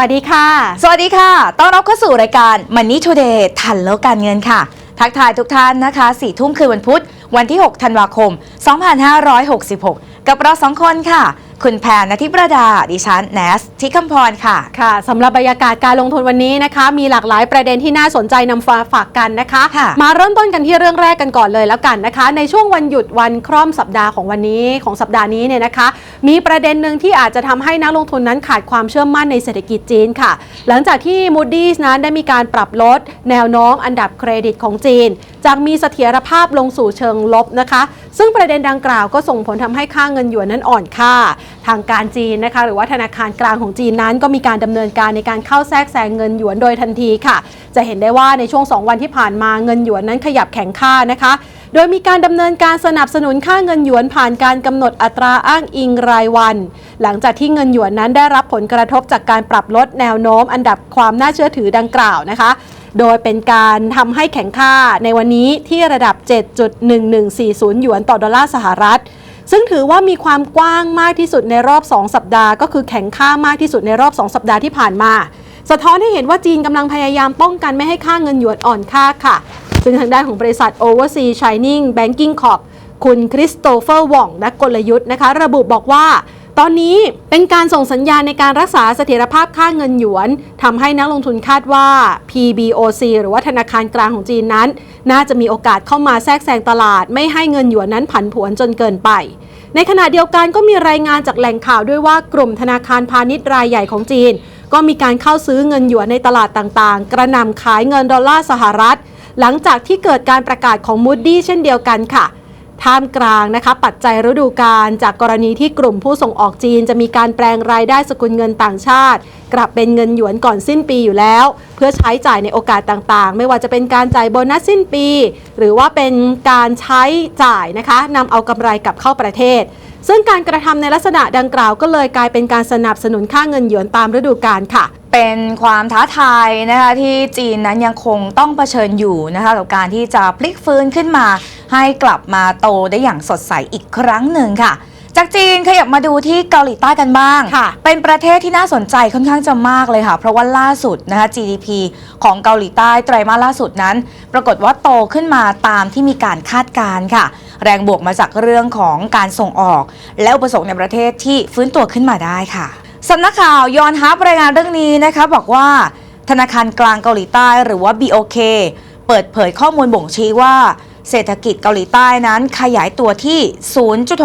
วัสดีค่ะ สวัสดีค่ะ ต้อนรับเข้าสู่รายการ Money Today ทันโลกการเงินค่ะ ทักทายทุกท่านนะคะสี่ทุ่มคืนวันพุธ วันที่ 6 ธันวาคม 2566 กับเราสองคนค่ะ คุณแพนนทิประดา ดิฉันแนสทิคำพรค่ะ ค่ะสำหรับบรรยากาศการลงทุนวันนี้นะคะ มีหลากหลายประเด็นที่น่าสนใจนำมาฝากกันนะคะค่ะมาเริ่มต้นกันที่เรื่องแรกกันก่อนเลยแล้วกันนะคะ ในช่วงวันหยุดวันคร่อมสัปดาห์ของวันนี้ของสัปดาห์นี้เนี่ยนะคะ มีประเด็นหนึ่งที่อาจจะทำให้นักลงทุนนั้นขาดความเชื่อมั่นในเศรษฐกิจจีนค่ะ หลังจากที่ Moody's นั้นได้มีการปรับลด แนวโน้มอันดับเครดิตของจีน จากมีเสถียรภาพลงสู่เชิงลบนะคะ ซึ่งประเด็นดังกล่าวก็ส่งผลทำให้ค่าเงินหยวนนั้นอ่อนค่า ทางการจีนนะคะ หรือว่าธนาคารกลางของจีนนั้น ก็มีการดำเนินการในการเข้าแทรกแซงเงินหยวนโดยทันทีค่ะ จะเห็นได้ว่าในช่วง 2 วันที่ผ่านมาเงินหยวนนั้นขยับแข็งค่านะคะ โดยมีการดำเนินการสนับสนุนค่าเงินหยวนผ่านการกำหนดอัตราอ้างอิงรายวัน หลังจากที่เงินหยวนนั้นได้รับผลกระทบจากการปรับลดแนวโน้ม อันดับความน่าเชื่อถือดังกล่าวนะคะโดยเป็นการทำให้แข็งค่าในวันนี้ที่ระดับ 7.1140 หยวนต่อดอลลาร์สหรัฐ ซึ่งถือว่ามีความกว้างมากที่สุดในรอบ 2 สัปดาห์ ก็คือแข็งค่ามากที่สุดในรอบ 2 สัปดาห์ที่ผ่านมา สะท้อนให้เห็นว่าจีนกำลังพยายามป้องกันไม่ให้ค่าเงินหยวนอ่อนค่าค่ะ ซึ่งทางด้านของบริษัท Overseas Shining Banking Corp คุณคริสโตเฟอร์ว่องนักกลยุทธ์นะคะ ระบุบอกว่า ตอนนี้เป็นการส่งสัญญาณในการรักษาเสถียรภาพค่าเงินหยวนทำให้นักลงทุนคาดว่า PBOC หรือว่าธนาคารกลางของจีนนั้น น่าจะมีโอกาสเข้ามาแทรกแซงตลาด ไม่ให้เงินหยวนนั้นผันผวนจนเกินไป ในขณะเดียวกันก็มีรายงานจากแหล่งข่าวด้วยว่ากลุ่มธนาคารพาณิชย์รายใหญ่ของจีน ก็มีการเข้าซื้อเงินหยวนในตลาดต่างๆ กระหน่ำขายเงินดอลลาร์สหรัฐ หลังจากที่เกิดการประกาศของ Moody เช่นเดียวกันค่ะท่ามกลางนะคะ ปัจจัยฤดูกาลจากกรณีที่กลุ่มผู้ส่งออกจีน จะมีการแปลงรายได้สกุลเงินต่างชาติ กลับเป็นเงินหยวนก่อนสิ้นปีอยู่แล้ว เพื่อใช้จ่ายในโอกาสต่างๆ ไม่ว่าจะเป็นการจ่ายโบนัสสิ้นปี หรือว่าเป็นการใช้จ่ายนะคะนำเอากำไรกลับเข้าประเทศ ซึ่งการกระทำในลักษณะดังกล่าวก็เลยกลายเป็นการสนับสนุนค่าเงินหยวนตามฤดูกาลค่ะเป็นความท้าทายนะคะที่จีนนั้นยังคงต้องเผชิญอยู่นะคะกับการที่จะพลิกฟื้นขึ้นมา ให้กลับมาโตได้อย่างสดใสอีกครั้งหนึ่งค่ะ จากจีนขยับมาดูที่เกาหลีใต้กันบ้างค่ะเป็นประเทศที่น่าสนใจค่อนข้างจะมากเลยค่ะ เพราะว่าล่าสุดนะคะ GDP ของเกาหลีใต้ไตรมาสล่าสุดนั้น ปรากฏว่าโตขึ้นมาตามที่มีการคาดการณ์ค่ะ แรงบวกมาจากเรื่องของการส่งออก และอุปสงค์ในประเทศที่ฟื้นตัวขึ้นมาได้ค่ะสำนักข่าวยอนฮับรายงานเรื่องนี้นะคะบอกว่าธนาคารกลางเกาหลีใต้หรือว่า BOK เปิดเผยข้อมูลบ่งชี้ว่า เศรษฐกิจเกาหลีใต้นั้นขยายตัวที่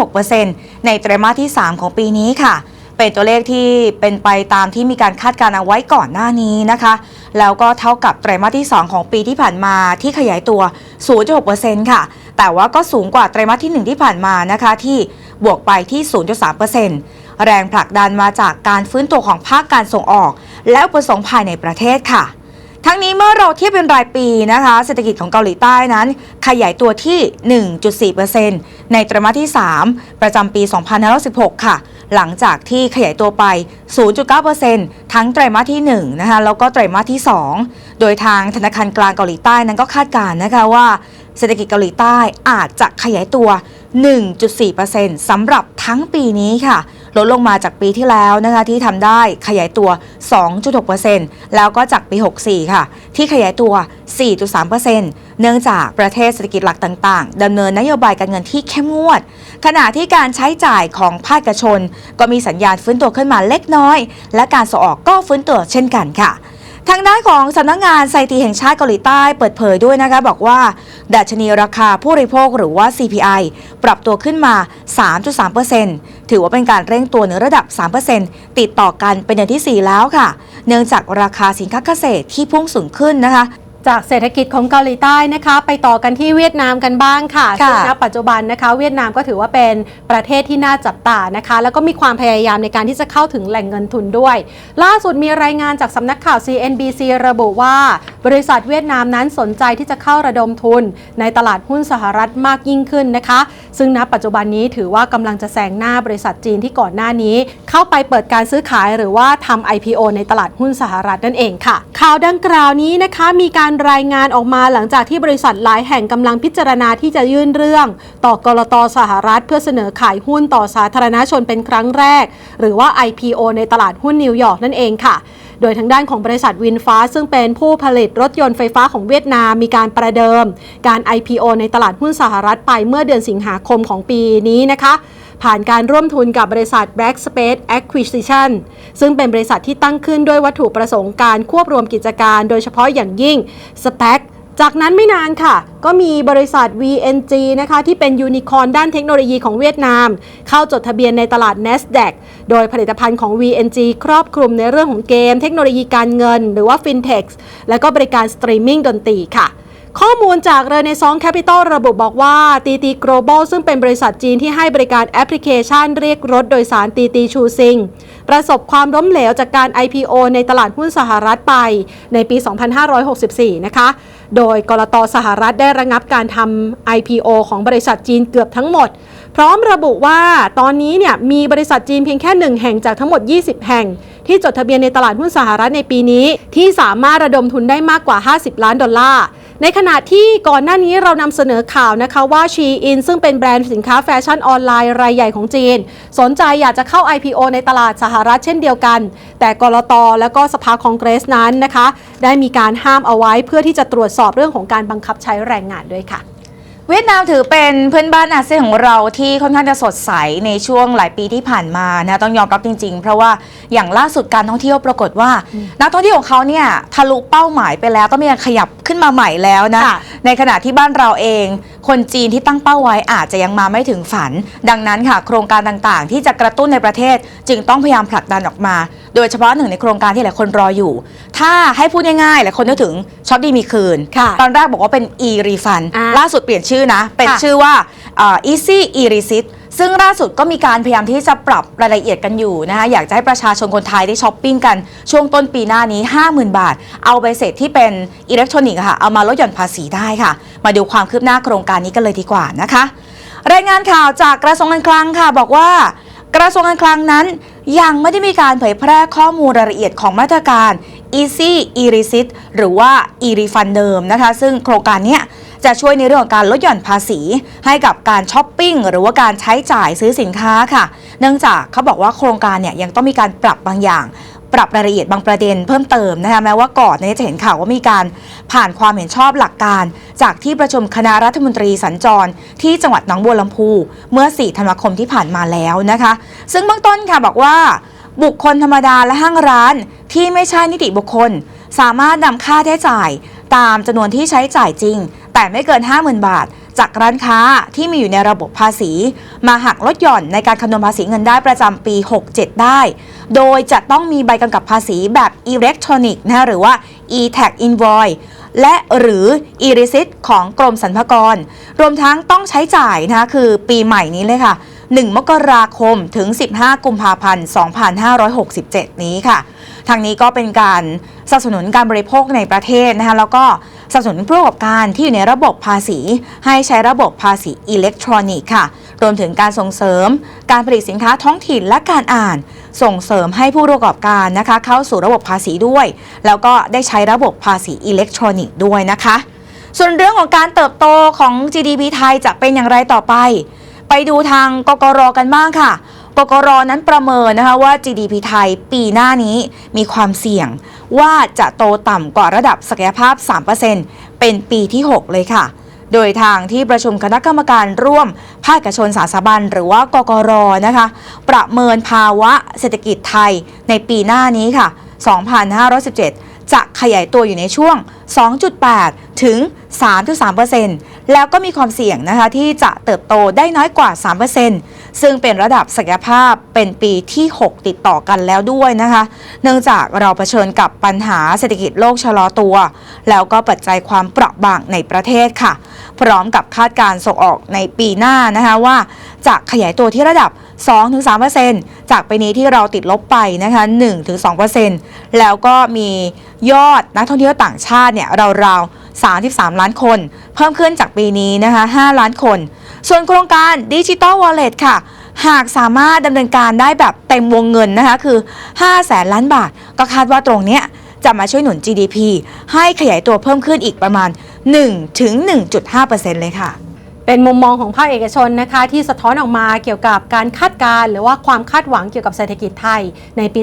0.6%ในไตรมาสที่ 3 ของปีนี้ค่ะ เป็นตัวเลขที่เป็นไปตามที่มีการคาดการณ์เอาไว้ก่อนหน้านี้นะคะ แล้วก็เท่ากับไตรมาสที่ 2 ของปีที่ผ่านมาที่ขยายตัว 0.6%ค่ะ แต่ว่าก็สูงกว่าไตรมาสที่ 1 ที่ผ่านมานะคะที่บวกไปที่ 0.3%แรงผลักดันมาจากการฟื้นตัวของภาคการส่งออก และอุปสงค์ภายในประเทศค่ะ ทั้งนี้เมื่อเราเทียบเป็นรายปีนะคะ เศรษฐกิจของเกาหลีใต้นั้น ขยายตัวที่ 1.4%ในไตรมาสที่ 3 ประจำปี 2516 ค่ะ หลังจากที่ขยายตัวไป 0.9%ทั้งไตรมาสที่1นะคะแล้วก็ไตรมาสที่ 2 โดยทางธนาคารกลางเกาหลีใต้นั้นก็คาดการณ์นะคะว่า เศรษฐกิจเกาหลีใต้อาจจะขยายตัว 1.4%สำหรับทั้งปีนี้ค่ะ ลดลงมาจากปีที่แล้วนะคะที่ทำได้ขยายตัว 2.6%แล้วก็จากปี 64 ค่ะ ที่ขยายตัว 4.3%เนื่องจากประเทศเศรษฐกิจหลักต่างๆดำเนินนโยบายการเงินที่เข้มงวด ขณะที่การใช้จ่ายของภาคเอกชน ก็มีสัญญาณฟื้นตัวขึ้นมาเล็กน้อย และการส่งออกก็ฟื้นตัวเช่นกันค่ะ ทางด้านของสำนักงงานไซตีแห่งชาติเกาหลีใต้เปิดเผยด้วยนะคะบอกว่าดัชนีราคาผู้บริโภคหรือว่า CPI ปรับตัวขึ้นมา 3.3%ถือว่าเป็นการเร่งตัวในระดับ 3%ติดต่อกันเป็นเดือนที่ 4 แล้วค่ะ เนื่องจากราคาสินค้าเกษตรที่พุ่งสูงขึ้นนะคะ จากเศรษฐกิจของเกาหลีใต้นะคะ ไปต่อกันที่เวียดนามกันบ้างค่ะค่ะซึ่งณปัจจุบันนะคะ เวียดนามก็ถือว่าเป็นประเทศที่น่าจับตานะคะ แล้วก็มีความพยายามในการที่จะเข้าถึงแหล่งเงินทุนด้วย ล่าสุดมีรายงานจากสำนักข่าว CNBC ระบุว่า บริษัทเวียดนามนั้นสนใจที่จะเข้าระดมทุน ในตลาดหุ้นสหรัฐมากยิ่งขึ้นนะคะ ซึ่งณปัจจุบันนี้ถือว่ากำลังจะแซงหน้าบริษัทจีนที่ก่อนหน้านี้ เข้าไปเปิดการซื้อขายหรือว่าทำ IPO ในตลาดหุ้นสหรัฐนั่นเองค่ะ ข่าวดังกล่าวนี้นะคะมีการรายงานออกมาหลังจากที่บริษัทหลายแห่งกำลังพิจารณาที่จะยื่นเรื่อง ต่อกรตสหรัฐเพื่อเสนอขายหุ้นต่อสาธารณชนเป็นครั้งแรก หรือว่า IPO ในตลาดหุ้นนิวยอร์กนั่นเองค่ะโดยทางด้านของบริษัทวินฟ้า ซึ่งเป็นผู้ผลิตรถยนต์ไฟฟ้าของเวียดนามมีการประเดิม การ IPO ในตลาดหุ้นสหรัฐไปเมื่อเดือนสิงหาคมของปีนี้นะคะ ผ่านการร่วมทุนกับบริษัท Black Space Acquisition ซึ่งเป็นบริษัทที่ตั้งขึ้นด้วยวัตถุประสงค์การควบรวมกิจการ โดยเฉพาะอย่างยิ่ง SPAC จากนั้นไม่นานค่ะ ก็มีบริษัท VNG นะคะ ที่เป็นยูนิคอร์นด้านเทคโนโลยีของเวียดนาม เข้าจดทะเบียนในตลาด NASDAQ โดยผลิตภัณฑ์ของ VNG ครอบคลุมในเรื่องของเกม เทคโนโลยีการเงิน หรือว่า FinTech และก็บริการสตรีมมิ่งดนตรีค่ะ ข้อมูลจาก Renaissance Capital ระบุบอกว่า TT Global ซึ่งเป็นบริษัทจีนที่ให้บริการแอปพลิเคชันเรียกรถโดยสาร TT ชูซิง ประสบความล้มเหลวจากการ IPO ในตลาดหุ้นสหรัฐไปในปี 2564 นะคะ โดยกรตสหรัฐได้ระงับการทำ IPO ของบริษัทจีนเกือบทั้งหมด พร้อมระบุว่าตอนนี้เนี่ยมีบริษัทจีนเพียงแค่หนึ่งแห่งจากทั้งหมด 20 แห่งที่จดทะเบียนในตลาดหุ้นสหรัฐในปีนี้ ที่สามารถระดมทุนได้มากกว่า 50 ล้านดอลลาร์ ในขณะที่ก่อนหน้านี้เรานำเสนอข่าวนะคะว่าชีอินซึ่งเป็นแบรนด์สินค้าแฟชั่นออนไลน์รายใหญ่ของจีน สนใจอยากจะเข้า IPO ในตลาดสหรัฐเช่นเดียวกัน แต่กรตและก็สภาคองเกรสนั้นนะคะ ได้มีการห้ามเอาไว้เพื่อที่จะตรวจสอบเรื่องของการบังคับใช้แรงงานด้วยค่ะ เวียดนามถือเป็นเพื่อนบ้านอาเซียนของเราที่ค่อนข้างจะสดใสในช่วงหลายปีที่ผ่านมานะต้องยอมรับจริง ๆ เพราะว่าอย่างล่าสุดการท่องเที่ยวปรากฏว่า นักท่องเที่ยวของเขาเนี่ยทะลุเป้าหมายไปแล้วต้องมีการขยับขึ้นมาใหม่แล้วนะค่ะในขณะที่บ้านเราเอง คนจีนที่ตั้งเป้าไว้อาจจะยังมาไม่ถึงฝัน ดังนั้นค่ะโครงการต่างๆ ที่จะกระตุ้นในประเทศ จึงต้องพยายามผลักดันออกมา โดยเฉพาะหนึ่งในโครงการที่หลายคนรออยู่ ถ้าให้พูดง่ายๆหลายคนนึกถึงช็อปดีมีคืนค่ะตอนแรกบอกว่าเป็น e-refund อ่าล่าสุดเปลี่ยนชื่อนะ เป็นค่ะชื่อว่าเอ่อ easy e receipt ซึ่งล่าสุดก็มีการพยายามที่จะปรับรายละเอียดกันอยู่นะคะอยากจะให้ประชาชนคนไทยได้ช้อปปิ้งกันช่วงต้นปีหน้านี้ 50,000 บาท เอาใบเสร็จที่เป็นอิเล็กทรอนิกส์อะค่ะ เอามาลดหย่อนภาษีได้ค่ะ มาดูความคืบหน้าโครงการนี้กันเลยดีกว่านะคะ รายงานข่าวจากกระทรวงการคลังค่ะ บอกว่า กระทรวงการคลังนั้น ยังไม่ได้มีการเผยแพร่ข้อมูลรายละเอียดของมาตรการ Easy e-receipt หรือว่า e-refund เดิมนะคะ ซึ่งโครงการเนี้ย จะช่วยในเรื่องของการลดหย่อนภาษี ให้กับการช้อปปิ้งหรือว่าการใช้จ่ายซื้อสินค้าค่ะ เนื่องจากเขาบอกว่าโครงการเนี่ยยังต้องมีการปรับบางอย่างปรับรายละเอียดบางประเด็นเพิ่มเติมนะคะแม้ว่าก่อนเนี้จะเห็นข่าวว่ามีการผ่านความเห็นชอบหลักการ จากที่ประชุมคณะรัฐมนตรีสัญจร ที่จังหวัดหนองบัวลำพู เมื่อ 4 ธันวาคมที่ผ่านมาแล้วนะคะ ซึ่งเบื้องต้นค่ะบอกว่า บุคคลธรรมดาและห้างร้านที่ไม่ใช่นิติบุคคล สามารถนำค่าใช้จ่าย ตามจำนวนที่ใช้จ่ายจริง แต่ไม่เกิน 50,000 บาท จากร้านค้าที่มีอยู่ในระบบภาษี มาหักลดหย่อนในการคำนวณภาษีเงินได้ประจำปี 67 ได้ โดยจะต้องมีใบกำกับภาษีแบบอิเล็กทรอนิกส์นะหรือว่า e-tax invoice และหรือ e-receipt ของกรมสรรพากร รวมทั้งต้องใช้จ่ายนะคะคือปีใหม่นี้เลยค่ะ 1 มกราคมถึง 15 กุมภาพันธ์ 2567 นี้ค่ะ ทางนี้ก็เป็นการสนับสนุนการบริโภคในประเทศนะคะแล้วก็ สนับสนุนผู้ประกอบการที่อยู่ในระบบภาษี ให้ใช้ระบบภาษีอิเล็กทรอนิกส์ค่ะ รวมถึงการส่งเสริม การผลิตสินค้าท้องถิ่นและการอ่าน ส่งเสริมให้ผู้ประกอบการนะคะ เข้าสู่ระบบภาษีด้วย แล้วก็ได้ใช้ระบบภาษีอิเล็กทรอนิกส์ด้วยนะคะ ส่วนเรื่องของการเติบโตของ GDP ไทยจะเป็นอย่างไรต่อไป ไปดูทางกกรกันบ้างค่ะ กกรนั้นประเมินนะคะว่า GDP ไทยปีหน้านี้มีความเสี่ยงว่าจะโตต่ำกว่าระดับศักยภาพ 3%เป็นปีที่ 6 เลยค่ะ โดยทางที่ประชุมคณะกรรมการร่วม ภาคเอกชนสาสาบันหรือว่ากกรนะคะ ประเมินภาวะเศรษฐกิจไทยในปีหน้านี้ค่ะ 2517 จะขยายตัวอยู่ในช่วง 2.8 ถึง 3.3%แล้วก็มีความเสี่ยงนะคะที่จะเติบโตได้น้อยกว่า 3% ซึ่งเป็นระดับศักยภาพเป็นปีที่ 6 ติดต่อกันแล้วด้วยนะคะ เนื่องจากเราเผชิญกับปัญหาเศรษฐกิจโลกชะลอตัว แล้วก็ปัจจัยความเปราะบางในประเทศค่ะ พร้อมกับคาดการส่งออกในปีหน้านะคะว่าจะขยายตัวที่ระดับ 2-3%จากปีนี้ที่เราติดลบไปนะคะ 1-2%แล้วก็มียอดนักท่องเที่ยวต่างชาติเนี่ยราวๆ33 ล้านคน เพิ่มขึ้นจากปีนี้นะคะ 5 ล้านคน ส่วนโครงการดิจิตอลวอลเล็ตค่ะ หากสามารถดำเนินการได้แบบเต็มวงเงินนะคะคือ 5 แสนล้านบาท ก็คาดว่าตรงเนี้ยจะมาช่วยหนุน GDP ให้ขยายตัวเพิ่มขึ้นอีกประมาณ 1-1.5%เลยค่ะ เป็นมุมมองของภาคเอกชนนะคะที่สะท้อนออกมาเกี่ยวกับการคาดการณ์หรือว่าความคาดหวังเกี่ยวกับเศรษฐกิจไทยในปี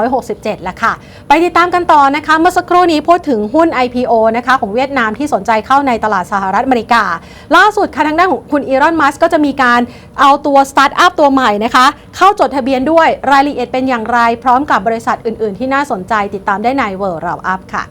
2567แล้วค่ะ ไปติดตามกันต่อนะคะเมื่อสักครู่นี้พูดถึงหุ้น IPO นะคะของเวียดนามที่สนใจเข้าในตลาดสหรัฐอเมริกา ล่าสุดค่ะทางด้านของคุณอีรอนมัสก็จะมีการเอาตัวสตาร์ทอัพตัวใหม่นะคะเข้าจดทะเบียนด้วยรายละเอียดเป็นอย่างไร พร้อมกับบริษัทอื่น ๆ ที่น่าสนใจติดตามได้ในเวิร์เราอัพค่ะ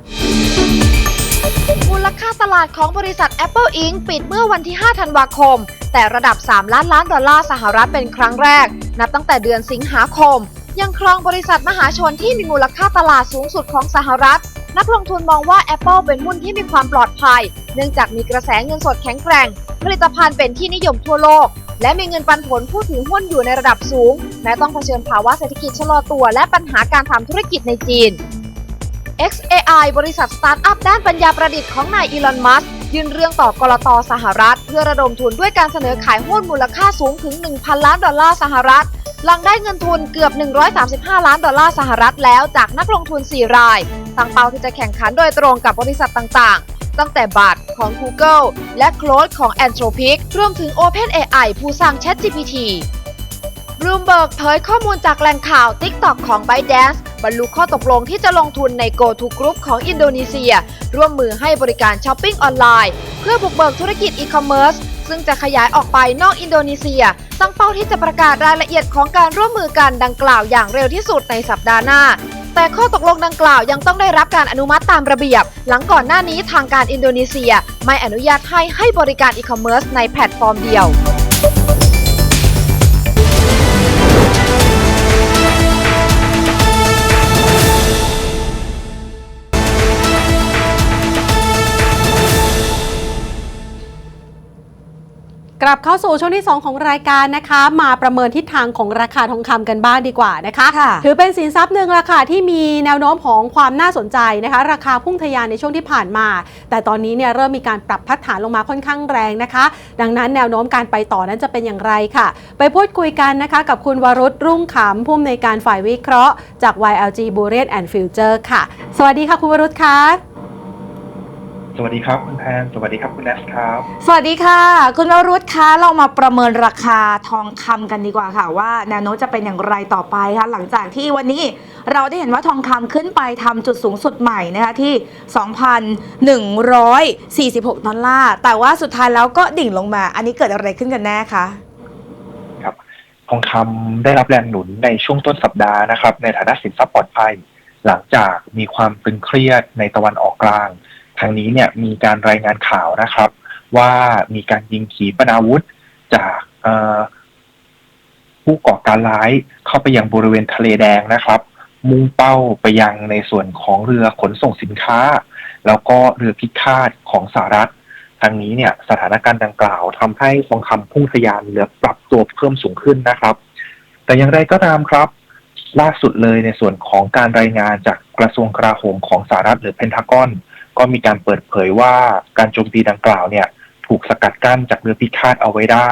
มูลค่าตลาดของบริษัท Apple Inc. ปิดเมื่อวันที่ 5 ธันวาคม แต่ระดับ 3 ล้านล้านดอลลาร์สหรัฐเป็นครั้งแรก นับตั้งแต่เดือนสิงหาคม ยังครองบริษัทมหาชนที่มีมูลค่าตลาดสูงสุดของสหรัฐ นักลงทุนมองว่า Apple เป็นหุ้นที่มีความปลอดภัย เนื่องจากมีกระแสเงินสดแข็งแกร่ง ผลิตภัณฑ์เป็นที่นิยมทั่วโลก และมีเงินปันผลผู้ถือหุ้นอยู่ในระดับสูงแม้ต้องเผชิญภาวะเศรษฐกิจชะลอตัว และปัญหาการทำธุรกิจในจีน XAI บริษัทสตาร์ทอัพด้านปัญญาประดิษฐ์ของนายอีลอน มัสก์ยื่นเรื่องต่อกรตสหรัฐ เพื่อระดมทุนด้วยการเสนอขายหุ้นมูลค่าสูงถึง 1,000 ล้านดอลลาร์สหรัฐ หลังได้เงินทุนเกือบ 135 ล้านดอลลาร์สหรัฐแล้วจากนักลงทุน 4 ราย ตั้งเป้าที่จะแข่งขันโดยตรงกับบริษัทต่างๆ ตั้งแต่บัตรของ Google และ Cloud ของ Anthropic รวมถึง OpenAI ผู้สร้าง ChatGPT บลูมเบิร์กเผยข้อมูลจากแหล่งข่าว TikTok ของ ByteDance บรรลุข้อตกลงที่จะลงทุนใน GoTo Group ของอินโดนีเซีย ร่วมมือให้บริการช้อปปิ้งออนไลน์ เพื่อบุกเบิกธุรกิจอีคอมเมิร์ซซึ่งจะขยายออกไปนอกอินโดนีเซีย ตั้งเป้าที่จะประกาศรายละเอียดของการร่วมมือกันดังกล่าวอย่างเร็วที่สุดในสัปดาห์หน้าแต่ข้อตกลงดังกล่าวยังต้องได้รับการอนุมัติตามระเบียบ หลังก่อนหน้านี้ทางการอินโดนีเซีย ไม่อนุญาตให้ให้บริการอีคอมเมิร์ซในแพลตฟอร์มเดียว กลับเข้าสู่ช่วงที่ 2 ของรายการนะคะ มาประเมินทิศทางของราคาทองคำกันบ้างดีกว่านะคะค่ะถือเป็นสินทรัพย์หนึ่งราคาที่มีแนวโน้มของความน่าสนใจนะคะ ราคาพุ่งทะยานในช่วงที่ผ่านมา แต่ตอนนี้เนี่ยเริ่มมีการปรับพัดฐานลงมาค่อนข้างแรงนะคะ ดังนั้นแนวโน้มการไปต่อนั้นจะเป็นอย่างไรค่ะ ไปพูดคุยกันนะคะ กับคุณวรุษรุ่งขำผู้อำนวยการฝ่ายวิเคราะห์จาก YLG b u r e t and Future ค่ะ สวัสดีค่ะคุณวรุษค่ะ สวัสดีครับคุณแพนสวัสดีครับคุณแนสครับ สวัสดีค่ะ คุณวรุษคะเรามาประเมินราคาทองคำกันดีกว่าค่ะ ว่าแนวโน้มจะเป็นอย่างไรต่อไปคะหลังจากที่วันนี้เราได้เห็นว่าทองคำขึ้นไปทำจุดสูงสุดใหม่นะคะที่ 2,146 ดอลลาร์ แต่ว่าสุดท้ายแล้วก็ดิ่งลงมา อันนี้เกิดอะไรขึ้นกันแน่คะครับทองคำได้รับแรงหนุนในช่วงต้นสัปดาห์นะครับในฐานะสินทรัพย์ปลอดภัย หลังจากมีความตึงเครียดในตะวันออกกลาง ทางนี้เนี่ยมีการรายงานข่าวนะครับ ว่ามีการยิงขีปนาวุธจากผู้ก่อการร้ายเข้าไปยังบริเวณทะเลแดงนะครับ มุ่งเป้าไปยังในส่วนของเรือขนส่งสินค้า แล้วก็เรือพิฆาตของสหรัฐทางนี้เนี่ยสถานการณ์ดังกล่าวทำให้ทองคำพุ่งทะยานเหลือปรับตัวเพิ่มสูงขึ้นนะครับ แต่อย่างไรก็ตามครับ ล่าสุดเลยในส่วนของการรายงานจากกระทรวงกลาโหมของสหรัฐหรือเพนทากอน ก็มีการเปิดเผยว่าการโจมตีดังกล่าวเนี่ยถูกสกัดกั้นจากเรือพิฆาตเอาไว้ได้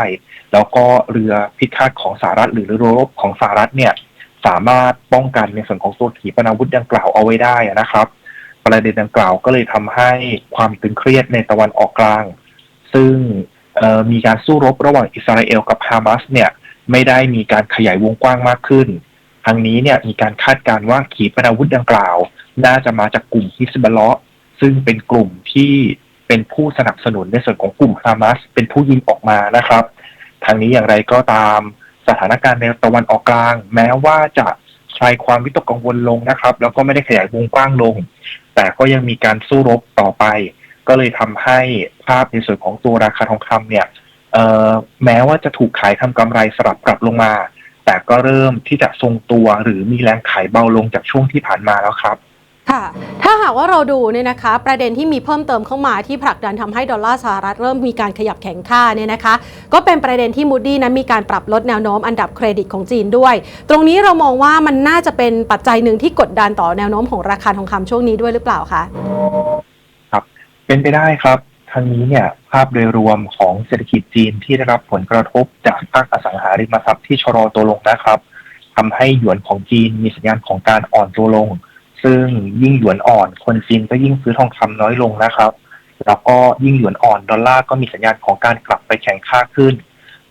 แล้วก็เรือพิฆาตของสหรัฐหรือเรือรบของสหรัฐเนี่ยสามารถป้องกันในส่วนของตัวขีปนาวุธดังกล่าวเอาไว้ได้นะครับ ประเด็นดังกล่าวก็เลยทำให้ความตึงเครียดในตะวันออกกลาง ซึ่งมีการสู้รบระหว่างอิสราเอลกับฮามาสเนี่ยไม่ได้มีการขยายวงกว้างมากขึ้น ทางนี้เนี่ยมีการคาดการณ์ว่าขีปนาวุธดังกล่าว น่าจะมาจากกลุ่มฮิสบอลเลาะห์ ซึ่งเป็นกลุ่มที่เป็นผู้สนับสนุนในส่วนของกลุ่มฮามาสเป็นผู้ยิงออกมานะครับ ทางนี้อย่างไรก็ตามสถานการณ์ในตะวันออกกลาง แม้ว่าจะคลายความวิตกกังวลลงนะครับ แล้วก็ไม่ได้ขยายวงกว้างลง แต่ก็ยังมีการสู้รบต่อไป ก็เลยทำให้ภาพในส่วนของตัวราคาทองคำเนี่ยเออแม้ว่าจะถูกขายทำกำไรสลับกลับลงมา แต่ก็เริ่มที่จะทรงตัวหรือมีแรงขายเบาลงจากช่วงที่ผ่านมาแล้วครับ ค่ะ ถ้าหากว่าเราดูเนี่ยนะคะ ประเด็นที่มีเพิ่มเติมเข้ามาที่ผลักดันทำให้ดอลลาร์สหรัฐเริ่มมีการขยับแข็งค่าเนี่ยนะคะ ก็เป็นประเด็นที่มูดี้นั้นมีการปรับลดแนวโน้มอันดับเครดิตของจีนด้วย ตรงนี้เรามองว่ามันน่าจะเป็นปัจจัยหนึ่งที่กดดันต่อแนวโน้มของราคาทองคำช่วงนี้ด้วยหรือเปล่าคะครับ เป็นไปได้ครับทางนี้เนี่ยภาพโดยรวมของเศรษฐกิจจีนที่ได้รับผลกระทบจากภาคอสังหาริมทรัพย์ที่ชะลอตัวลงนะครับทำให้หยวนของจีนมีสัญญาณของการอ่อนตัวลง ซึ่งยิ่งหยวนอ่อนคนจีนก็ยิ่งซื้อทองคำน้อยลงนะครับ แล้วก็ยิ่งหยวนอ่อนดอลลาร์ก็มีสัญญาณของการกลับไปแข็งค่าขึ้น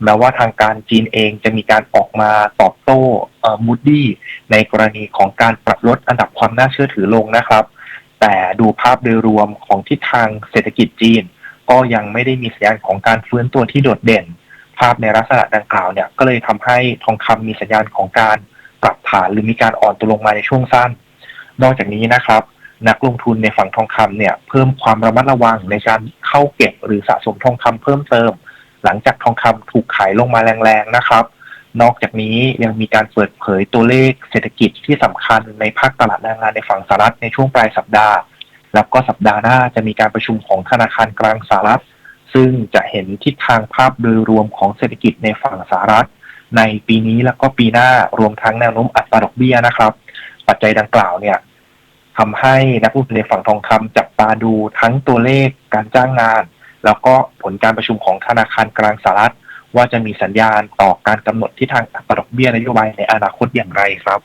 แม้ว่าทางการจีนเองจะมีการออกมาตอบโต้มูดดี้ในกรณีของการปรับลดอันดับความน่าเชื่อถือลงนะครับ แต่ดูภาพโดยรวมของทิศทางเศรษฐกิจจีน ก็ยังไม่ได้มีสัญญาณของการฟื้นตัวที่โดดเด่น ภาพในลักษณะดังกล่าวเนี่ยก็เลยทำให้ทองคำมีสัญญาณของการปรับฐานหรือมีการอ่อนตัวลงมาในช่วงสั้น นอกจากนี้นะครับ นักลงทุนในฝั่งทองคำเนี่ยเพิ่มความระมัดระวังในการเข้าเก็บหรือสะสมทองคำเพิ่มเติม หลังจากทองคำถูกขายลงมาแรงๆนะครับ นอกจากนี้ยังมีการเปิดเผยตัวเลขเศรษฐกิจที่สำคัญในภาคตลาดแรงงานในฝั่งสหรัฐในช่วงปลายสัปดาห์ แล้วก็สัปดาห์หน้าจะมีการประชุมของธนาคารกลางสหรัฐ ซึ่งจะเห็นทิศทางภาพโดยรวมของเศรษฐกิจในฝั่งสหรัฐ ในปีนี้แล้วก็ปีหน้า รวมทั้งแนวโน้มอัตราดอกเบี้ยนะครับ ปัจจัยดังกล่าวเนี่ย ทำให้นักลงทุนในฝั่งทองคำจับตาดูทั้งตัวเลขการจ้างงาน แล้วก็ผลการประชุมของธนาคารกลางสหรัฐ ว่าจะมีสัญญาณต่อการกำหนดทิศทางอัตราดอกเบี้ยนโยบายในอนาคตอย่างไรครับ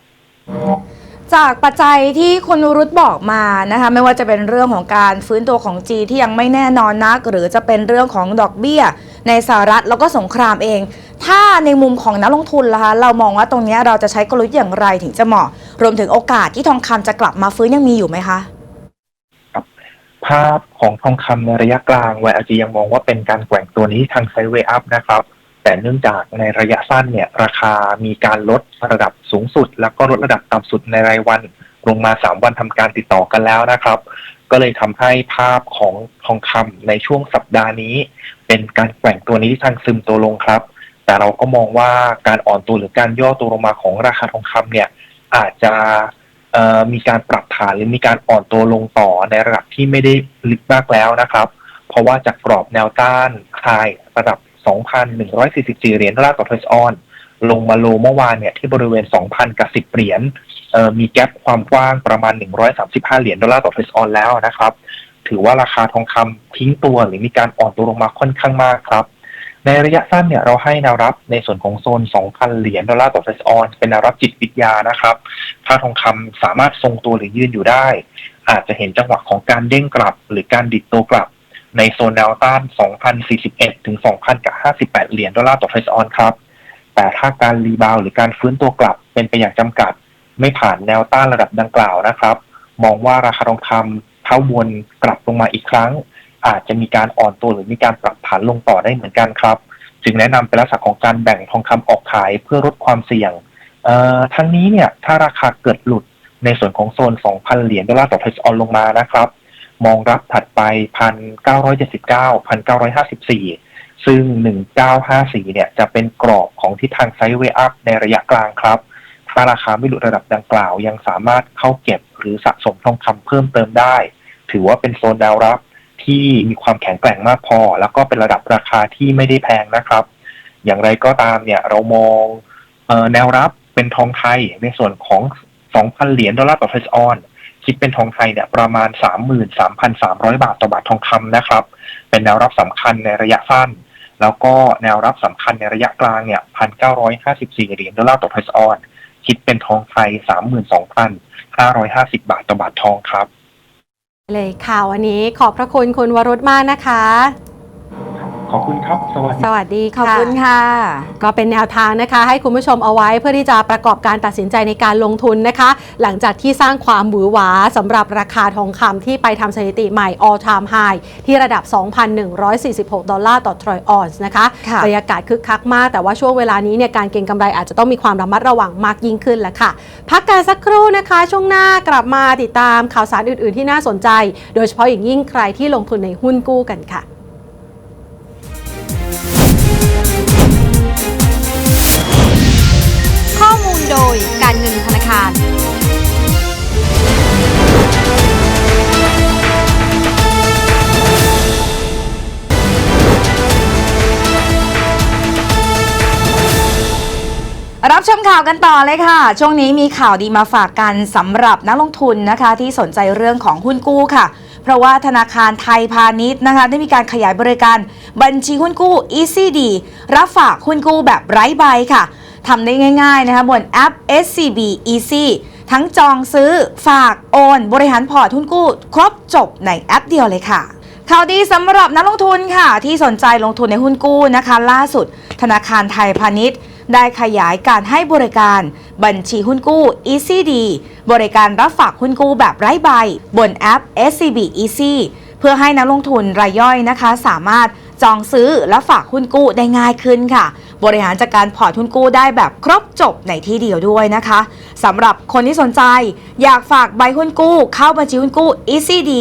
จากปัจจัยที่คุณรุธบอกมานะคะไม่ว่าจะเป็นเรื่องของการฟื้นตัวของจีที่ยังไม่แน่นอนนัก หรือจะเป็นเรื่องของดอกเบี้ย ในสหรัฐแล้วก็สงครามเอง ถ้าในมุมของนักลงทุนล่ะคะเรามองว่าตรงนี้เราจะใช้กลยุทธ์อย่างไรถึงจะเหมาะ รวมถึงโอกาสที่ทองคำจะกลับมาฟื้นยังมีอยู่ไหมคะภาพของทองคำในระยะกลาง YLG ยังมองว่าเป็นการแกว่งตัวนี้ทางไซด์เวย์อัพนะครับ แต่เนื่องจากในระยะสั้นเนี่ยราคามีการลดระดับสูงสุด แล้วก็ลดระดับต่ำสุดในรายวันลงมา 3 วันทำการติดต่อกันแล้วนะครับ ก็เลยทำให้ภาพของทองคำในช่วงสัปดาห์นี้ เป็นการแกว่งตัวนี้ที่ทางซึมตัวลงครับ แต่เราก็มองว่าการอ่อนตัวหรือการย่อตัวลงมาของราคาทองคำเนี่ยอาจจะมีการปรับฐานหรือมีการอ่อนตัวลงต่อในระดับที่ไม่ได้ลึกมากแล้วนะครับ เพราะว่าจากกรอบแนวต้านคายระดับ 2,144 เหรียญดอลลาร์ต่อทรัสออน ลงมาโลเมื่อวานเนี่ยที่บริเวณ 2,000 กับ 10 เหรียญมีแกลบความกว้างประมาณ 135 เหรียญดอลลาร์ต่อทรัสออนแล้วนะครับ ถือว่าราคาทองคำทิ้งตัวหรือมีการอ่อนตัวลงมาค่อนข้างมากครับในระยะสั้นเนี่ยเราให้แนวรับในส่วนของโซน 2,000 เหรียญดอลลาร์ต่อทรัสออนเป็นแนวรับจิตวิทยานะครับ ถ้าทองคำสามารถทรงตัวหรือยืนอยู่ได้ อาจจะเห็นจังหวะของการเด้งกลับ หรือการดิดตัวกลับ ในโซนแนวต้าน 2,041 ถึง 2,058 เหรียญดอลลาร์ต่อทรัสออนครับ แต่ถ้าการรีบาวหรือการฟื้นตัวกลับเป็นไปอย่างจำกัด ไม่ผ่านแนวต้านระดับดังกล่าวนะครับ มองว่าราคาทองคำเท้าวนกลับลงมาอีกครั้ง อาจจะมีการอ่อนตัวหรือมีการปรับฐานลงต่อได้เหมือนกันครับ จึงแนะนำเป็นลักษณะของการแบ่งทองคำออกขายเพื่อลดความเสี่ยงทั้งนี้เนี่ยถ้าราคาเกิดหลุดในส่วนของโซน 2,000 เหรียญดอลลาร์ต่อทรัสออนลงมานะครับ มองรับถัดไป 1,979 1,954 ซึ่ง 1954 เนี่ยจะเป็นกรอบของทิศทางไซด์เวย์อัพในระยะกลางครับ ถ้าราคาไม่หลุดระดับดังกล่าว ยังสามารถเข้าเก็บหรือสะสมทองคำเพิ่มเติมได้ ถือว่าเป็นโซนแนวรับที่มีความแข็งแกร่งมากพอ แล้วก็เป็นระดับราคาที่ไม่ได้แพงนะครับ อย่างไรก็ตามเนี่ยเรามองออแนวรับเป็นทองไทยในส่วนของ 2,000 เหรียญดอลลาร์ต่อทรัสออน คิดเป็นทองไทยเนี่ยประมาณ 33,300 บาทต่อบาททองคำนะครับ เป็นแนวรับสำคัญในระยะสั้น แล้วก็แนวรับสำคัญในระยะกลางเนี่ย 1,954 เหรียญดอลลาร์ต่อทรัสออนคิดเป็นทองไทย 32,550 บาทต่อบาททองครับ เลยค่ะวันนี้ขอบพระคุณคุณวรุษมากนะคะ ขอบคุณครับ สวัสดี สวัสดีขอบค่ะคุณค่ะ ก็เป็นแนวทางนะคะ ให้คุณผู้ชมเอาไว้เพื่อที่จะประกอบการตัดสินใจในการลงทุนนะคะ หลังจากที่สร้างความหวือหวาสำหรับราคาทองคำที่ไปทำสถิติใหม่ all time high ที่ระดับ 2,146 ดอลลาร์ต่อทรอยออนซ์นะคะค่ะบรรยากาศคึกคักมาก แต่ว่าช่วงเวลานี้เนี่ยการเก็งกำไรอาจจะต้องมีความระมัดระวังมากยิ่งขึ้นแหละค่ะ พักกันสักครู่นะคะ ช่วงหน้ากลับมาติดตามข่าวสารอื่น ๆ ที่น่าสนใจ โดยเฉพาะอย่างยิ่งใครที่ลงทุนในหุ้นกู้กันค่ะ โดยการเงินธนาคารรับชมข่าวกันต่อเลยค่ะ ช่วงนี้มีข่าวดีมาฝากกันสำหรับนักลงทุนนะคะ ที่สนใจเรื่องของหุ้นกู้ค่ะ เพราะว่าธนาคารไทยพาณิชย์นะคะ ได้มีการขยายบริการบัญชีหุ้นกู้ ECD รับฝากหุ้นกู้แบบไร้ใบค่ะ ทำได้ง่ายๆนะคะบนแอป SCB Easy ทั้งจองซื้อฝากโอน บริหารพอร์ตหุ้นกู้ ครบจบในแอปเดียวเลยค่ะ ข่าวดีสำหรับนักลงทุนค่ะ ที่สนใจลงทุนในหุ้นกู้นะคะ ล่าสุด ธนาคารไทยพาณิชย์ ได้ขยายการให้บริการบัญชีหุ้นกู้ ECD บริการรับฝากหุ้นกู้แบบไร้ใบ บนแอป SCB Easy เพื่อให้นักลงทุนรายย่อยนะคะ สามารถ จองซื้อและฝากหุ้นกู้ได้ง่ายขึ้นค่ะ บริหารจัดการพอร์ตหุ้นกู้ได้แบบครบจบในที่เดียวด้วยนะคะสำหรับคนที่สนใจ อยากฝากใบหุ้นกู้ เข้าบัญชีหุ้นกู้ ECD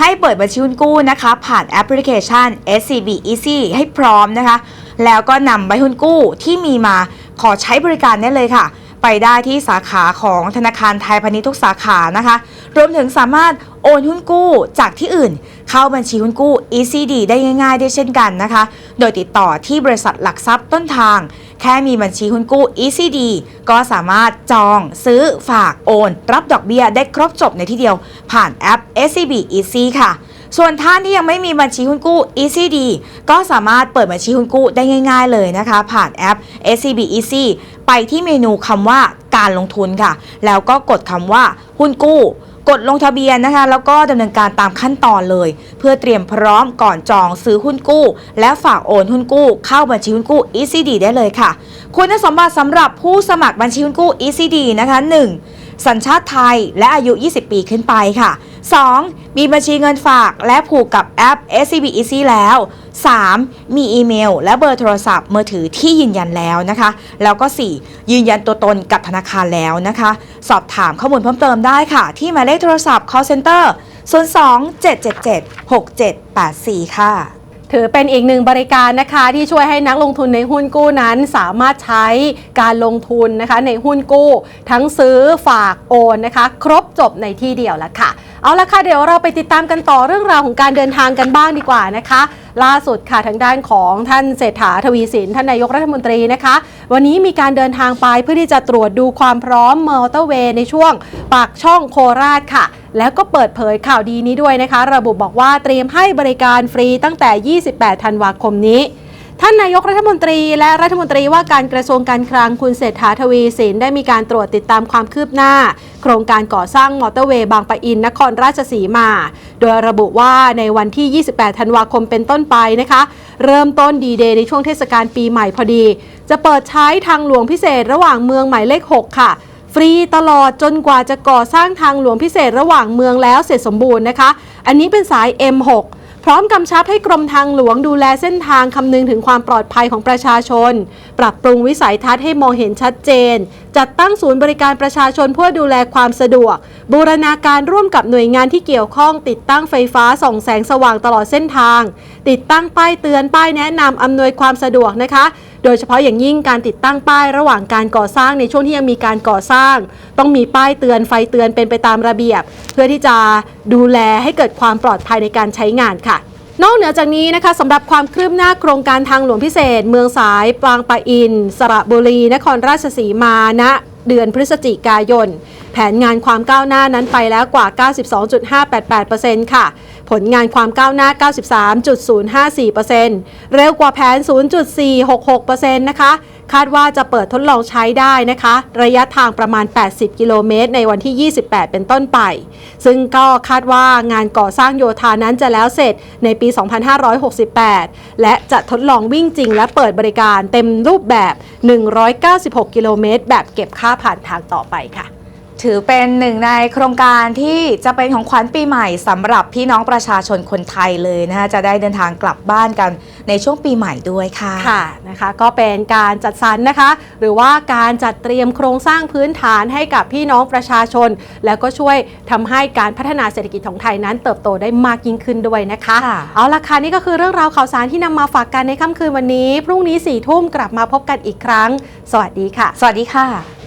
ให้เปิดบัญชีหุ้นกู้นะคะ ผ่านแอปพลิเคชัน SCB Easy ให้พร้อมนะคะ แล้วก็นำใบหุ้นกู้ที่มีมาขอใช้บริการได้เลยค่ะไปได้ที่สาขาของธนาคารไทยพาณิชย์ทุกสาขานะคะ รวมถึงสามารถโอนหุ้นกู้จากที่อื่น เข้าบัญชีหุ้นกู้ ECD ได้ง่ายๆ ได้เช่นกันนะคะ โดยติดต่อที่บริษัทหลักทรัพย์ต้นทาง แค่มีบัญชีหุ้นกู้ ECD ก็สามารถจองซื้อฝากโอน รับดอกเบี้ยได้ครบจบในที่เดียวผ่านแอป SCB Easy ค่ะส่วนท่านที่ยังไม่มีบัญชีหุ้นกู้ ECD ก็สามารถเปิดบัญชีหุ้นกู้ได้ง่าย ๆ เลยนะคะ ผ่านแอป SCB Easy ไปที่เมนูคำว่าการลงทุนค่ะ แล้วก็กดคำว่าหุ้นกู้ กดลงทะเบียนนะคะ แล้วก็ดำเนินการตามขั้นตอนเลย เพื่อเตรียมพร้อมก่อนจองซื้อหุ้นกู้ และฝากโอนหุ้นกู้ เข้าบัญชีหุ้นกู้ ECD ได้เลยค่ะ คุณสมบัติสำหรับผู้สมัครบัญชีหุ้นกู้ ECD นะคะ 1. สัญชาติไทยและอายุ 20 ปีขึ้นไปค่ะ 2. มีบัญชีเงินฝากและผูกกับแอป SCB Easy แล้ว 3. มีอีเมล และเบอร์โทรศัพท์มือถือที่ยืนยันแล้วนะคะ แล้วก็ 4. ยืนยันตัวตนกับธนาคารแล้วนะคะ สอบถามข้อมูลเพิ่มเติมได้ค่ะ ที่หมายเลขโทรศัพท์ call center 02 777 6784 ค่ะ ถือเป็นอีกหนึ่งบริการนะคะที่ช่วยให้นักลงทุนในหุ้นกู้นั้น สามารถใช้การลงทุนนะคะในหุ้นกู้ ทั้งซื้อฝากโอนนะคะ ครบจบในที่เดียวล้วค่ะ เอาละค่ะเดี๋ยวเราไปติดตามกันต่อเรื่องราวของการเดินทางกันบ้างดีกว่านะคะ ล่าสุดค่ะทางด้านของท่านเศรษฐาทวีสินท่านนายกรัฐมนตรีนะคะ วันนี้มีการเดินทางไปเพื่อที่จะตรวจดูความพร้อมมอเตอร์เวย์ในช่วงปากช่องโคราชค่ะ แล้วก็เปิดเผยข่าวดีนี้ด้วยนะคะ ระบุบอกว่าเตรียมให้บริการฟรีตั้งแต่ 28 ธันวาคมนี้ ท่านนายกรัฐมนตรีและรัฐมนตรีว่าการกระทรวงการคลังคุณเศรษฐาทวีสินได้มีการตรวจติดตามความคืบหน้า โครงการก่อสร้างมอเตอร์เวย์บางปะอินนครราชสีมา โดยระบุว่าในวันที่ 28 ธันวาคมเป็นต้นไปนะคะ เริ่มต้นดีเดย์ในช่วงเทศกาลปีใหม่พอดี จะเปิดใช้ทางหลวงพิเศษระหว่างเมืองหมายเลข 6 ค่ะฟรีตลอดจนกว่าจะก่อสร้างทางหลวงพิเศษระหว่างเมืองแล้วเสร็จสมบูรณ์นะคะ อันนี้เป็นสาย M6 พร้อมกำชับให้กรมทางหลวงดูแลเส้นทางคำนึงถึงความปลอดภัยของประชาชน ปรับปรุงวิสัยทัศน์ให้มองเห็นชัดเจน จัดตั้งศูนย์บริการประชาชนเพื่อดูแลความสะดวก บูรณาการร่วมกับหน่วยงานที่เกี่ยวข้อง ติดตั้งไฟฟ้าส่องแสงสว่างตลอดเส้นทาง ติดตั้งป้ายเตือนป้ายแนะนำอำนวยความสะดวกนะคะ โดยเฉพาะอย่างยิ่งการติดตั้งป้ายระหว่างการก่อสร้างในช่วงที่ยังมีการก่อสร้าง ต้องมีป้ายเตือนไฟเตือนเป็นไปตามระเบียบ เพื่อที่จะดูแลให้เกิดความปลอดภัยในการใช้งานค่ะ นอกเหนือจากนี้นะคะสำหรับความคืบหน้าโครงการทางหลวงพิเศษ เมืองสายปางปะอิน สระบุรี นครราชสีมาณะ เดือนพฤศจิกายน แผนงานความก้าวหน้านั้นไปแล้วกว่า 92.588%ค่ะ ผลงานความก้าวหน้า 93.054%เร็วกว่าแผน 0.466%นะคะคาดว่าจะเปิดทดลองใช้ได้นะคะ ระยะทางประมาณ 80 กิโลเมตร ในวันที่ 28 เป็นต้นไป ซึ่งก็คาดว่างานก่อสร้างโยธานั้นจะแล้วเสร็จในปี 2568 และจะทดลองวิ่งจริงและเปิดบริการเต็มรูปแบบ 196 กิโลเมตร แบบเก็บค่าผ่านทางต่อไปค่ะ ถือเป็นหนึ่งในโครงการที่จะเป็นของขวัญปีใหม่สำหรับพี่น้องประชาชนคนไทยเลยนะคะจะได้เดินทางกลับบ้านกันในช่วงปีใหม่ด้วยค่ะ ค่ะนะคะก็เป็นการจัดสรรนะคะ หรือว่าการจัดเตรียมโครงสร้างพื้นฐานให้กับพี่น้องประชาชน แล้วก็ช่วยทำให้การพัฒนาเศรษฐกิจของไทยนั้นเติบโตได้มากยิ่งขึ้นด้วยนะคะ ค่ะ เอาละค่ะนี่ก็คือเรื่องราวข่าวสารที่นำมาฝากกันในค่ำคืนวันนี้ พรุ่งนี้สี่ทุ่มกลับมาพบกันอีกครั้ง สวัสดีค่ะ สวัสดีค่ะ